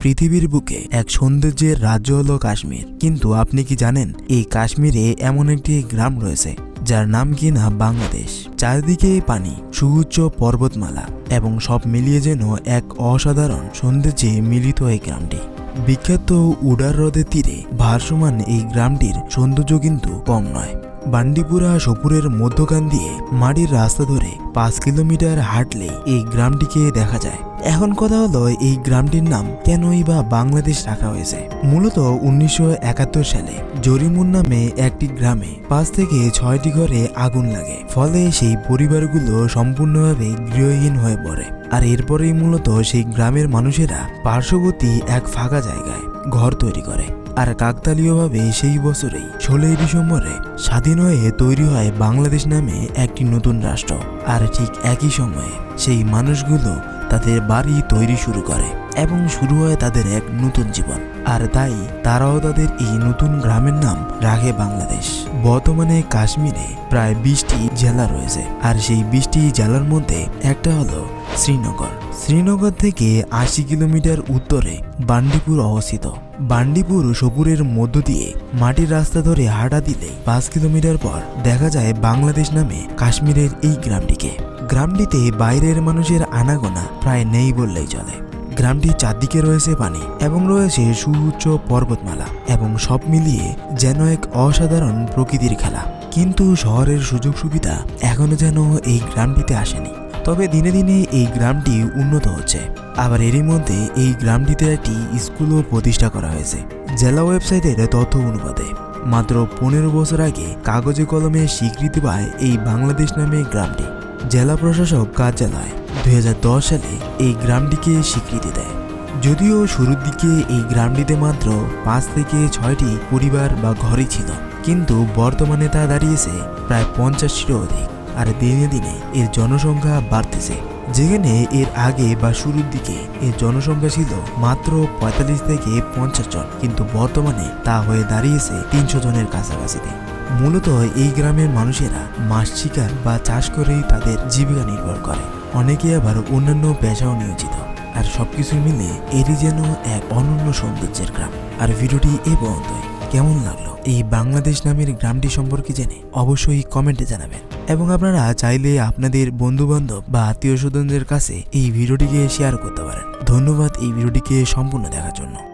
পৃথিবীর বুকে এক সৌন্দর্যের রাজ্য হলো কাশ্মীর। কিন্তু আপনি কি জানেন, এই কাশ্মীরে এমন একটি গ্রাম রয়েছে, যার নাম কিনা বাংলাদেশ? চারিদিকে পানি, সুউচ্চ পর্বতমালা এবং সব মিলিয়ে যেন এক অসাধারণ সৌন্দর্যে মিলিত এই গ্রামটি। বিখ্যাত উডার হ্রদের তীরে ভারসমান এই গ্রামটির সৌন্দর্য কিন্তু কম নয়। বান্ডিপুরা সপুরের মধ্যখান দিয়ে মাটির রাস্তা ধরে পাঁচ কিলোমিটার হাঁটলেই এই গ্রামটিকে দেখা যায়। এখন কথা হলো এই গ্রামটির নাম কেনই বা বাংলাদেশ রাখা হয়েছে। মূলত উনিশশো একাত্তর সালে জরিমুন নামে একটি গ্রামে পাঁচ থেকে ছয়টি ঘরে আগুন লাগে। ফলে সেই পরিবারগুলো সম্পূর্ণভাবে গৃহহীন হয়ে পড়ে। আর এরপরেই মূলত সেই গ্রামের মানুষেরা পার্শ্ববর্তী এক ফাঁকা জায়গায় ঘর তৈরি করে। আর কাকতালীয়ভাবে সেই বছরেই ষোলোই ডিসেম্বরে স্বাধীন হয়ে তৈরি হয় বাংলাদেশ নামে একটি নতুন রাষ্ট্র। আর ঠিক একই সময়ে সেই মানুষগুলো তাদের বাড়ি তৈরি শুরু করে এবং শুরু হয় তাদের এক নতুন জীবন। আর তাই তারাও তাদের এই নতুন গ্রামের নাম রাখে বাংলাদেশ। বর্তমানে কাশ্মীরে প্রায় বিশটি জেলা রয়েছে। আর সেই বিশটি জেলার মধ্যে একটা হলো শ্রীনগর। শ্রীনগর থেকে আশি কিলোমিটার উত্তরে বান্ডিপুর অবস্থিত। বান্ডিপুর সপুরের মধ্য দিয়ে মাটির রাস্তা ধরে হাঁটা দিলে পাঁচ কিলোমিটার পর দেখা যায় বাংলাদেশ নামে কাশ্মীরের এই গ্রামটিকে। গ্রামটিতে বাইরের মানুষের আনাগোনা প্রায় নেই বললেই চলে। গ্রামটির চারদিকে রয়েছে পানি এবং রয়েছে সুউচ্চ পর্বতমালা এবং সব মিলিয়ে যেন এক অসাধারণ প্রকৃতির খেলা। কিন্তু শহরের সুযোগ সুবিধা এখনও যেন এই গ্রামটিতে আসেনি। তবে দিনে দিনে এই গ্রামটি উন্নত হচ্ছে। আবার এরই মধ্যে এই গ্রামটিতে একটি স্কুলও প্রতিষ্ঠা করা হয়েছে। জেলা ওয়েবসাইটের তথ্য অনুপাতে মাত্র পনেরো বছর আগে কাগজে কলমে স্বীকৃতি পায় এই বাংলাদেশ নামে গ্রামটি। জেলা প্রশাসক কার্যালয় দুই হাজার দশ সালে এই গ্রামটিকে স্বীকৃতি দেয়। যদিও শুরুর দিকে এই গ্রামটিতে মাত্র পাঁচ থেকে ছয়টি পরিবার বা ঘরই ছিল, কিন্তু বর্তমানে তা দাঁড়িয়েছে প্রায় পঞ্চাশটিরও অধিক আর দিনে দিনে এর জনসংখ্যা বাড়তেছে। যেখানে এর আগে বা শুরুর দিকে এর জনসংখ্যা ছিল মাত্র পঁয়তাল্লিশ থেকে পঞ্চাশ জন, কিন্তু বর্তমানে তা হয়ে দাঁড়িয়েছে তিনশো জনের কাছাকাছিতে। মূলত এই গ্রামের মানুষেরা মাছ শিকার বা চাষ করেই তাদের জীবিকা নির্ভর করে। অনেকে আবার অন্যান্য পেশাও নিয়োজিত। আর সবকিছু মিলে এরই যেন এক অনন্য সৌন্দর্যের গ্রাম। আর ভিডিওটি এ পর্যন্তই। কেমন লাগল এই বাংলাদেশ নামের গ্রামটি সম্পর্কে জেনে অবশ্যই কমেন্টে জানাবেন। এবং আপনারা চাইলে আপনাদের বন্ধু বান্ধব বা আত্মীয় স্বজনদের কাছে এই ভিডিওটিকে শেয়ার করতে পারেন। ধন্যবাদ এই ভিডিওটিকে সম্পূর্ণ দেখার জন্য।